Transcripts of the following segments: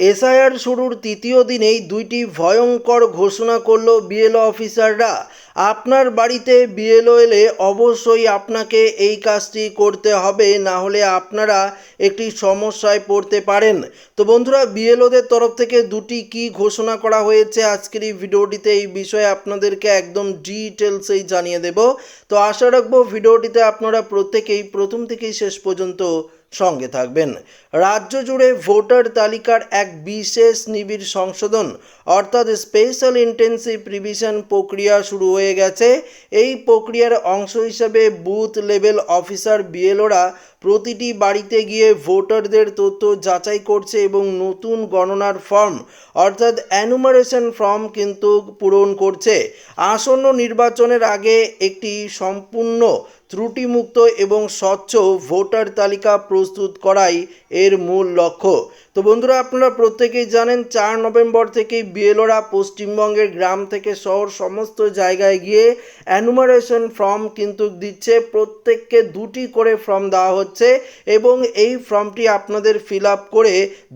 SIR শুরুর তৃতীয় দিনেই দুইটি ভয়ঙ্কর ঘোষণা করল বিএলও অফিসাররা। আপনার বাড়িতে বিএলও এলে অবশ্যই আপনাকে এই কাজটি করতে হবে, না হলে আপনারা একটি সমস্যায় পড়তে পারেন। তো বন্ধুরা, বিএলওদের তরফ থেকে দুটি কি ঘোষণা করা হয়েছে আজকের এই ভিডিওটিতে এই বিষয়ে আপনাদেরকে একদম ডিটেলসেই জানিয়ে দেব। তো আশা রাখব ভিডিওটিতে আপনারা প্রত্যেকেই প্রথম থেকেই শেষ পর্যন্ত সঙ্গে থাকবেন। রাজ্য জুড়ে ভোটার তালিকার এক বিশেষ নিবিড় সংশোধন, অর্থাৎ স্পেশাল ইন্টেন্সিভ রিভিশন প্রক্রিয়া শুরু হয়ে গেছে। এই প্রক্রিয়ার অংশ হিসেবে বুথ লেভেল অফিসার বিএলওরা প্রতিটি বাড়িতে গিয়ে ভোটারদের তথ্য যাচাই করছে এবং নতুন গণনার ফর্ম অর্থাৎ অ্যানুমারেশন ফর্ম কিন্তু পূরণ করছে। আসন্ন নির্বাচনের আগে একটি সম্পূর্ণ ত্রুটিমুক্ত এবং স্বচ্ছ ভোটার তালিকা প্রস্তুত করাই এর মূল লক্ষ্য। তো বন্ধুরা, আপনারা প্রত্যেকেই জানেন, চার নভেম্বর থেকেই বিএলওরা পশ্চিমবঙ্গের গ্রাম থেকে শহর সমস্ত জায়গায় গিয়ে অ্যানুমারেশন ফর্ম কিন্তু দিচ্ছে। প্রত্যেককে দুটি করে ফর্ম দেওয়া হচ্ছে এবং এই ফর্মটি আপনাদের ফিল আপ করে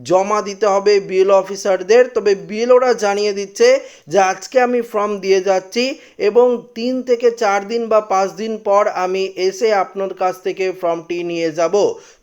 জমা দিতে হবে বিএল অফিসারদের তবে বিএলওরা জানিয়ে দিচ্ছে যে, আজকে আমি ফর্ম দিয়ে যাচ্ছি এবং তিন থেকে চার দিন বা পাঁচ দিন পর আমি এসে আপনার কাছ থেকে ফর্মটি নিয়ে যাব।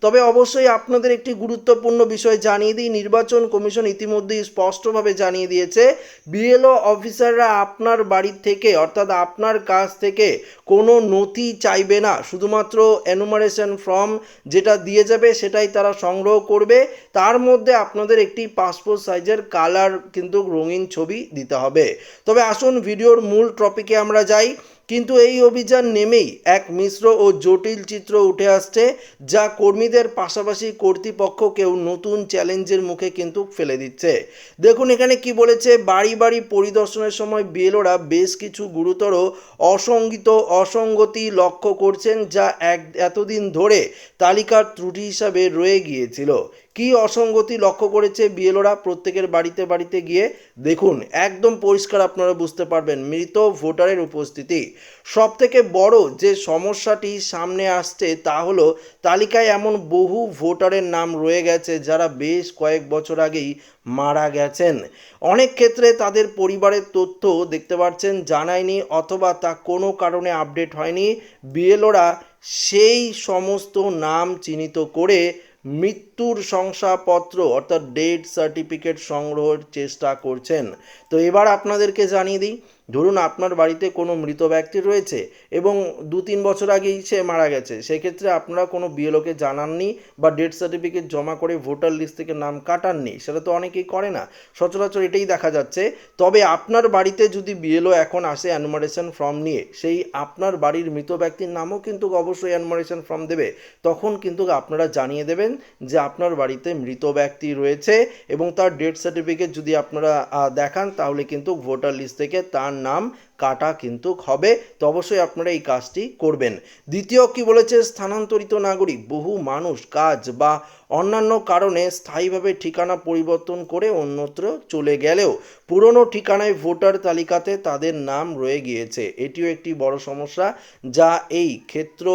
তবে অবশ্যই আপনাদের একটি গুরুত্বপূর্ণ বিষয় জানিয়ে দিই। নির্বাচন কমিশন ইতিমধ্যেই স্পষ্টভাবে জানিয়ে দিয়েছে, বিএলও অফিসাররা আপনার বাড়ির থেকে, অর্থাৎ আপনার কাছ থেকে কোনো নথি চাইবে না। শুধুমাত্র এনুমারেশন ফর্ম যেটা দিয়ে যাবে সেটাই তারা সংগ্রহ করবে। তার মধ্যে আপনাদের একটি পাসপোর্ট সাইজের কালার কিন্তু রঙিন ছবি দিতে হবে। তবে আসুন ভিডিওর মূল টপিকে আমরা যাই। কিন্তু এই অভিযান নেমেই এক মিশ্র ও জটিল চিত্র উঠে আসছে, যা কর্মীদের পাশাপাশি কর্তৃপক্ষকেও নতুন চ্যালেঞ্জের মুখে কিন্তু ফেলে দিচ্ছে। দেখুন এখানে কি বলেছে, বাড়ি বাড়ি পরিদর্শনের সময় বিএলওরা বেশ কিছু গুরুতর অসঙ্গিত অসঙ্গতি লক্ষ্য করছেন, যা এক, এতদিন ধরে তালিকার ত্রুটি হিসাবে রয়ে গিয়েছিল। কি অসঙ্গতি লক্ষ্য করেছে বিএলওরা প্রত্যেকের বাড়িতে বাড়িতে গিয়ে? দেখুন, একদম পরিষ্কার আপনারা বুঝতে পারবেন, মৃত ভোটারের উপস্থিতি। সব থেকে বড় যে সমস্যাটি সামনে আসছে তা হলো, তালিকায় এমন বহু ভোটারের নাম রয়ে গেছে যারা বেশ কয়েক বছর আগেই মারা গেছেন। অনেক ক্ষেত্রে তাদের পরিবারের তথ্য দেখতে পাচ্ছেন, জানায়নি অথবা তা কোনো কারণে আপডেট হয়নি। বিএলওরা সেই সমস্ত নাম চিহ্নিত করে মৃত্যুর শংসাপত্র অর্থাৎ ডেথ সার্টিফিকেট সংগ্রহের চেষ্টা করছেন। তো এবার আপনাদেরকে জানিয়ে দিই ধরুন আপনার বাড়িতে কোনো মৃত ব্যক্তি রয়েছে এবং দু তিন বছর আগেই সে মারা গেছে, সেক্ষেত্রে আপনারা কোনো বিএলওকে জানাননি বা ডেথ সার্টিফিকেট জমা করে ভোটার লিস্ট থেকে নাম কাটাননি? সেটা তো অনেকেই করে না। সচরাচর এটাই দেখা যাচ্ছে। তবে আপনার বাড়িতে যদি বিএলও এখন আসে অ্যানুমারেশন ফর্ম নিয়ে, সেই আপনার বাড়ির মৃত ব্যক্তির নামও কিন্তু অবশ্যই অ্যানুমারেশন ফর্ম দেবে। তখন কিন্তু আপনারা জানিয়ে দেবেন যে আপনার বাড়িতে মৃত ব্যক্তি রয়েছে এবং তার ডেথ সার্টিফিকেট যদি আপনারা দেখান, তাহলে কিন্তু ভোটার লিস্ট থেকে তার নাম কাটা কিন্তু হবে, তো অবশ্যই আপনারা এই কাজটি করবেন। দ্বিতীয় কি বলেছে? স্থানান্তরিত নাগরিক, বহু মানুষ, কাজ বা অন্যান্য কারণে স্থায়ীভাবে ঠিকানা পরিবর্তন করে অন্যত্র চলে গেলেও, পুরনো ঠিকানায় ভোটার তালিকাতে তাদের নাম রয়ে গিয়েছে। এটিও একটি বড় সমস্যা যা এই ক্ষেত্র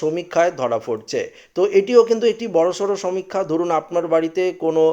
সমীক্ষায় ধরা পড়ছে। তো এটিও কিন্তু একটি বড়সড় সমীক্ষা। ধরুন আপনার বাড়িতে কোনো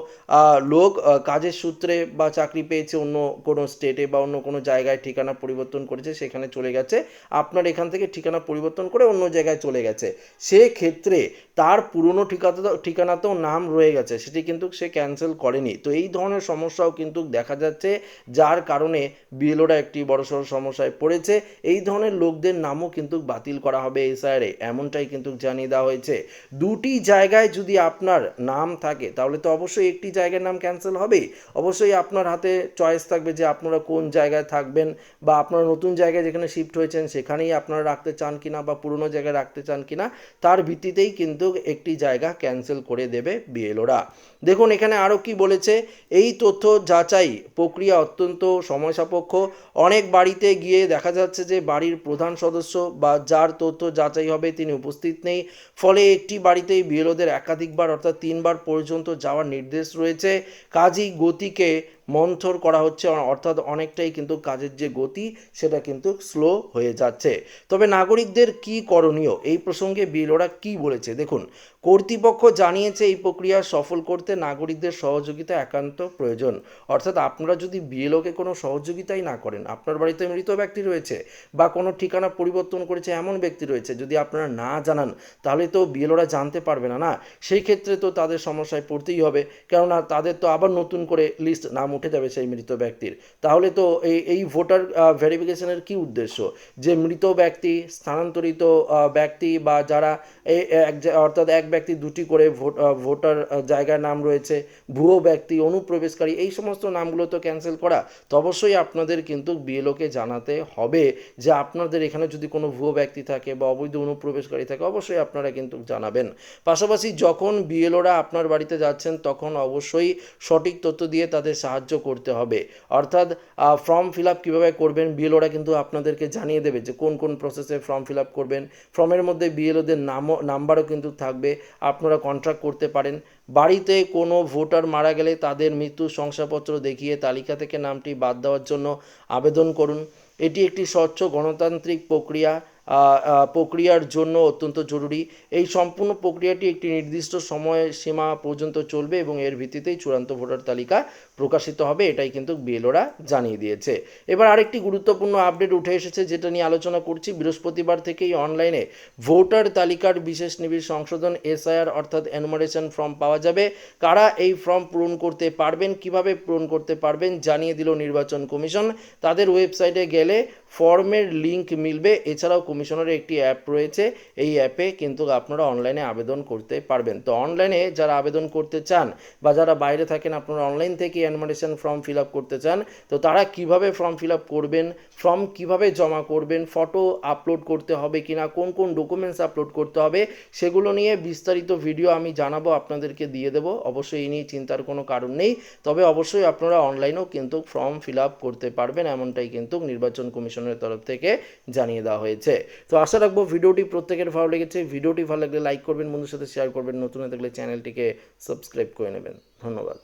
লোক কাজের সূত্রে বা চাকরি পেয়েছে অন্য কোনো স্টেটে বা অন্য কোনো জায়গায় ঠিকানা পরিবর্তন করেছে, সেখানে চলে গেছে। আপনার এখান থেকে ঠিকানা পরিবর্তন করে অন্য জায়গায় চলে গেছে। সেক্ষেত্রে তার পুরনো ঠিকানা ঠিকানাতেও নাম রয়ে গেছে, সেটি কিন্তু সে ক্যান্সেল করেনি। তো এই ধরনের সমস্যাও কিন্তু দেখা যাচ্ছে, যার কারণে বিএলওরা একটি বড়সড় সমস্যায় পড়েছে। এই ধরনের লোকদের নামও কিন্তু বাতিল করা হবে এসআইআরে এমনটাই কিন্তু জানিয়ে দেওয়া হয়েছে। দুটি জায়গায় যদি আপনার নাম থাকে, তাহলে তো অবশ্যই একটি জায়গার নাম ক্যান্সেল হবেই। অবশ্যই আপনার হাতে চয়েস থাকবে যে আপনারা কোন জায়গায় থাকবেন বা আপনারা নতুন জায়গায় যেখানে শিফট হয়েছেন, সেখানেই আপনারা রাখতে চান কিনা বা পুরনো জায়গায় রাখতে চান কিনা, তার ভিত্তিতেই কিন্তু একটি জায়গা ক্যান্সেল করে দেবে বিএলওরা দেখুন, এখানে আরও কি বলেছে? এই তথ্য যাচাই প্রক্রিয়া অত্যন্ত সময় সাপেক্ষ অনেক বাড়িতে গিয়ে দেখা যাচ্ছে যে, বাড়ির প্রধান সদস্য বা যার তথ্য যাচাই হবে তিনি উপস্থিত নেই। ফলে একটি বাড়িতেই বিএলওদের একাধিকবার অর্থাৎ তিনবার পর্যন্ত যাওয়ার নির্দেশ রয়েছে। কাজী গতিকে মন্থর করা হচ্ছে অর্থাৎ অনেকটাই কিন্তু কাজের যে গতি, সেটা কিন্তু স্লো হয়ে যাচ্ছে। তবে নাগরিকদের কি করণীয়? এই প্রসঙ্গে বিলোরা কি বলেছে? দেখুন কর্তৃপক্ষ জানিয়েছে এই প্রক্রিয়া সফল করতে নাগরিকদের সহযোগিতা একান্ত প্রয়োজন। অর্থাৎ আপনারা যদি বিএলওকে কোনো সহযোগিতাই না করেন, আপনার বাড়িতে মৃত ব্যক্তি রয়েছে বা কোনো ঠিকানা পরিবর্তন করেছে এমন ব্যক্তি রয়েছে, যদি আপনারা না জানান, তাহলে তো বিএলওরা জানতে পারবে না না? সেই ক্ষেত্রে তো তাদের সমস্যায় পড়তেই হবে, কেননা তাদের তো আবার নতুন করে লিস্ট নাম উঠে যাবে সেই মৃত ব্যক্তির। তাহলে তো এই এই ভোটার ভেরিফিকেশনের কি উদ্দেশ্য? যে মৃত ব্যক্তি, স্থানান্তরিত ব্যক্তি বা যারা অর্থাৎ এক ব্যক্তি দুটি করে ভোট ভোটার আহ, জায়গার নাম রয়েছে ভুয়ো ব্যক্তি অনুপ্রবেশকারী এই সমস্ত নামগুলো তো ক্যান্সেল করা। তো অবশ্যই আপনাদের কিন্তু বিএলওকে জানাতে হবে যে আপনাদের এখানে যদি কোনো ভুয়ো ব্যক্তি থাকে বা অবৈধ অনুপ্রবেশকারী থাকে অবশ্যই আপনারা কিন্তু জানাবেন। পাশাপাশি যখন বিএলওরা আপনার বাড়িতে যাচ্ছেন তখন অবশ্যই সঠিক তথ্য দিয়ে তাদের সাহায্য করতে হবে। অর্থাৎ ফর্ম ফিল আপ কীভাবে করবেন বিএলওরা কিন্তু আপনাদেরকে জানিয়ে দেবে যে কোন কোন প্রসেসে ফর্ম ফিল আপ করবেন। ফর্মের মধ্যে বিএলওদের নামও নাম্বারও কিন্তু থাকবে। আপনারা কন্ট্রাক্ট করতে পারেন। বাড়িতে কোনো ভোটার মারা গেলে তাদের মৃত্যু শংসাপত্র দেখিয়ে তালিকা থেকে নামটি বাদ দেওয়ার জন্য আবেদন করুন। এটি একটি স্বচ্ছ গণতান্ত্রিক প্রক্রিয়া। প্রক্রিয়ার জন্য অত্যন্ত জরুরি। এই সম্পূর্ণ প্রক্রিয়াটি একটি নির্দিষ্ট সময় সীমা পর্যন্ত চলবে এবং এর ভিত্তিতেই চূড়ান্ত ভোটার তালিকা প্রকাশিত হবে, এটাই কিন্তু বিএলওরা জানিয়ে দিয়েছে। এবার আরেকটি গুরুত্বপূর্ণ আপডেট উঠে এসেছে, যেটা নিয়ে আলোচনা করছি। বৃহস্পতিবার থেকেই অনলাইনে ভোটার তালিকার বিশেষ নিবিড় সংশোধন, এসআইআর অর্থাৎ এনুমারেশন ফর্ম পাওয়া যাবে। কারা এই ফর্ম পূরণ করতে পারবেন, কীভাবে পূরণ করতে পারবেন, জানিয়ে দিল নির্বাচন কমিশন। তাদের ওয়েবসাইটে গেলে ফর্মের লিংক মিলবে। এছাড়াও কমিশনের একটি অ্যাপ রয়েছে। এই অ্যাপে কিন্তু আপনারা অনলাইনে আবেদন করতে পারবেন। তো অনলাইনে যারা আবেদন করতে চান বা যারা বাইরে থাকেন, আপনারা অনলাইন থেকে অ্যানমারেশন ফর্ম ফিল আপ করতে চান, তো তারা কীভাবে ফর্ম ফিল আপ করবেন, ফর্ম কীভাবে জমা করবেন, ফটো আপলোড করতে হবে কিনা, কোন কোন ডকুমেন্টস আপলোড করতে হবে, সেগুলো নিয়ে বিস্তারিত ভিডিও আমি জানাব, আপনাদেরকে দিয়ে দেবো। অবশ্যই এই নিয়ে চিন্তার কোনো কারণ নেই। তবে অবশ্যই আপনারা অনলাইনেও কিন্তু ফর্ম ফিল আপ করতে পারবেন, এমনটাই কিন্তু নির্বাচন কমিশনের তরফ থেকে জানিয়ে দেওয়া হয়েছে। তো আশা রাখব ভিডিওটি প্রত্যেকের ভালো লেগেছে। ভিডিওটি ভালো লাগলে লাইক করবেন বন্ধুর সাথে শেয়ার করবেন। নতুন হয়ে থাকলে চ্যানেলটিকে সাবস্ক্রাইব করে নেবেন। ধন্যবাদ।